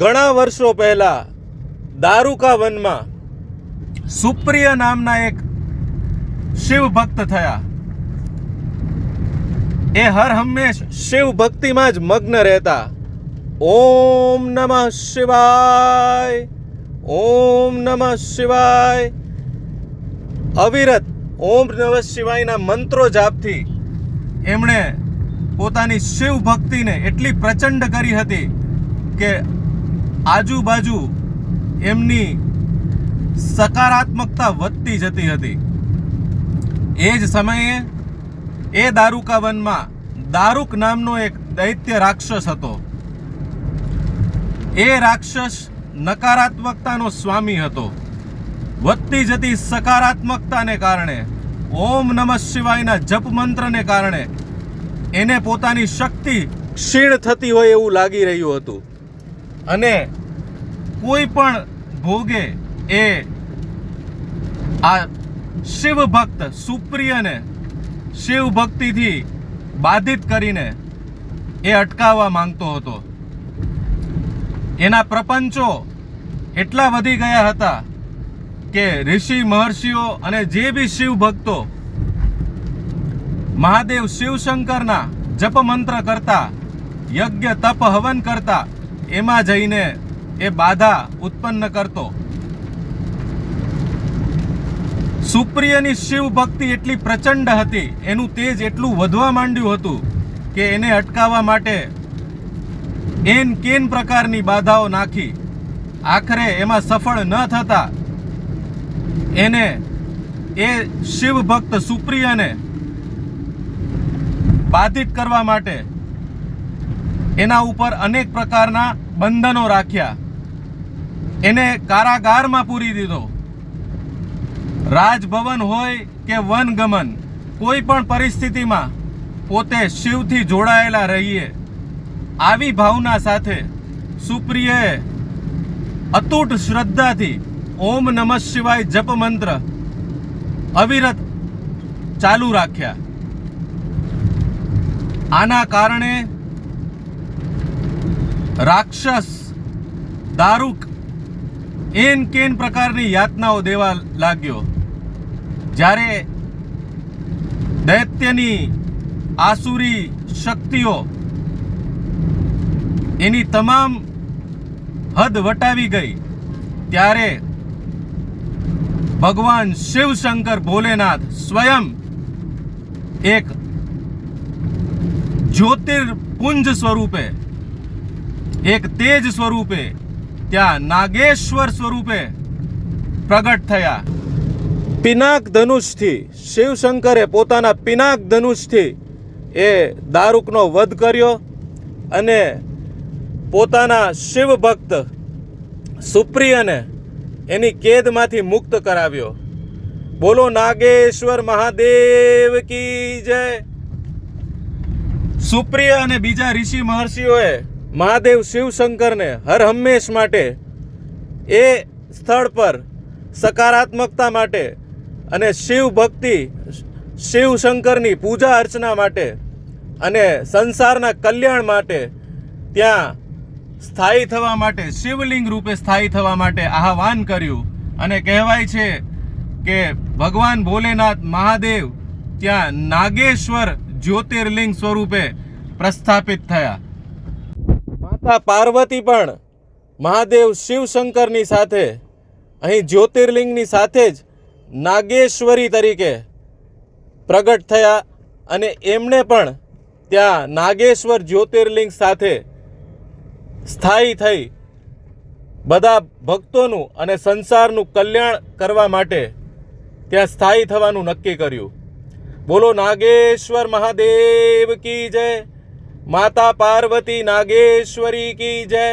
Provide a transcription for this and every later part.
ઘણા વર્ષો પહેલા દારૂકા વનમાં સુપ્રિય નામના એક શિવ ભક્ત થયા. એ હર હંમેશ શિવ ભક્તિમાં જ મગ્ન રહેતા. ઓમ નમઃ શિવાય, ઓમ નમઃ શિવાય. અવિરત ઓમ નમઃ શિવાયના મંત્રો જાપથી એમણે પોતાની શિવ ભક્તિને એટલી પ્રચંડ કરી હતી કે આજુબાજુ એમની સકારાત્મકતા વધતી જતી હતી. એ જ સમયે એ દારૂકા વનમાં દારૂક નામનો એક દૈત્ય રાક્ષસ હતો. એ રાક્ષસ નકારાત્મકતાનો સ્વામી હતો. વધતી જતી સકારાત્મકતાને કારણે, ઓમ નમઃ શિવાયના જપ મંત્રને કારણે એને પોતાની શક્તિ ક્ષીણ થતી હોય એવું લાગી રહ્યું હતું. અને કોઈ પણ ભોગે એ આ શિવ ભક્ત સુપ્રિયને શિવ ભક્તિથી બાધિત કરીને એ અટકાવવા માંગતો હતો. એના પ્રપંચો એટલા વધી ગયા હતા કે ઋષિ મહર્ષિઓ અને જે બી શિવ ભક્તો મહાદેવ શિવશંકરના જપ મંત્ર કરતા, યજ્ઞ તપ હવન કરતા એમાં જઈને એ બાધા ઉત્પન્ન કરતો. સુપ્રિયની શિવ ભક્તિ એટલી પ્રચંડ હતી, એનું તેજ એટલું વધવા માંડ્યું હતું કે એને અટકાવવા માટે એન કેન પ્રકારની બાધાઓ નાખી. આખરે એમાં સફળ ન થતા એને એ શિવ ભક્ત સુપ્રિયને બાધિત કરવા માટે એના ઉપર અનેક પ્રકારના બંધનો રાખ્યા. એને કારાગારમાં પૂરી દીધો. રાજભવન હોય કે વનગમન, કોઈ પણ પરિસ્થિતિમાં પોતે શિવથી જોડાયેલા રહીએ. આવી ભાવના સાથે સુપ્રિયે અતૂટ શ્રદ્ધાથી ઓમ નમઃ શિવાય જપ મંત્ર અવિરત ચાલુ રાખ્યા. આના કારણે રાક્ષસ, દારૂક, એન કેન પ્રકારની યાતનાઓ દેવા લાગ્યો. જ્યારે દૈત્યની આસુરી શક્તિઓ એની તમામ હદ વટાવી ગઈ, ત્યારે ભગવાન શિવશંકર ભોલેનાથ સ્વયં એક જ્યોતિર્પુંજ સ્વરૂપે એક તેજ સ્વરૂપે ત્યાં નાગેશ્વર સ્વરૂપે પ્રગટ થયા. પિનાક ધનુષથી શિવશંકરે પોતાના પિનાક ધનુષથી એ દારૂકનો વધ કર્યો અને પોતાના શિવ ભક્ત સુપ્રિયને એની કેદમાંથી મુક્ત કરાવ્યો. બોલો નાગેશ્વર મહાદેવ કી જય. સુપ્રિય અને બીજા ઋષિ મહર્ષિઓએ મહાદેવ શિવશંકરને હર હંમેશ માટે એ સ્થળ પર સકારાત્મકતા માટે અને શિવ ભક્તિ, શિવશંકરની પૂજા અર્ચના માટે અને સંસારના કલ્યાણ માટે ત્યાં સ્થાયી થવા માટે, શિવલિંગ રૂપે સ્થાયી થવા માટે આહવાન કર્યું. અને કહેવાય છે કે ભગવાન ભોલેનાથ મહાદેવ ત્યાં નાગેશ્વર જ્યોતિર્લિંગ સ્વરૂપે પ્રસ્થાપિત થયા. માતા પાર્વતી પણ મહાદેવ શિવશંકરની સાથે, અહીં જ્યોતિર્લિંગની સાથે જ નાગેશ્વરી તરીકે પ્રગટ થયા અને એમણે પણ ત્યાં નાગેશ્વર જ્યોતિર્લિંગ સાથે સ્થાયી થઈ બધા ભક્તોનું અને સંસારનું કલ્યાણ કરવા માટે ત્યાં સ્થાયી થવાનું નક્કી કર્યું. બોલો, નાગેશ્વર મહાદેવ કી જય. માતા પાર્વતી નાગેશ્વરી કી જય.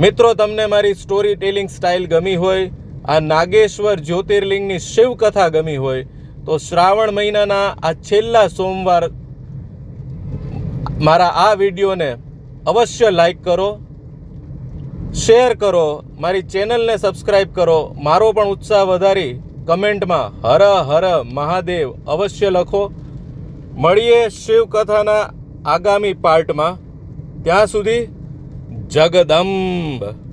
મિત્રો, તમને મારી સ્ટોરી ટેલિંગ સ્ટાઇલ ગમી હોય, આ નાગેશ્વર જ્યોતિર્લિંગની શિવકથા ગમી હોય, તો શ્રાવણ મહિનાના આ છેલ્લા સોમવાર મારા આ વિડીયોને અવશ્ય લાઈક કરો શેર કરો, મારી ચેનલને સબસ્ક્રાઈબ કરો. મારો પણ ઉત્સાહ વધારી કમેન્ટમાં હર હર મહાદેવ અવશ્ય લખો. મળીએ શિવકથાના આગામી પાર્ટમાં. ત્યાં સુધી જગદંબ.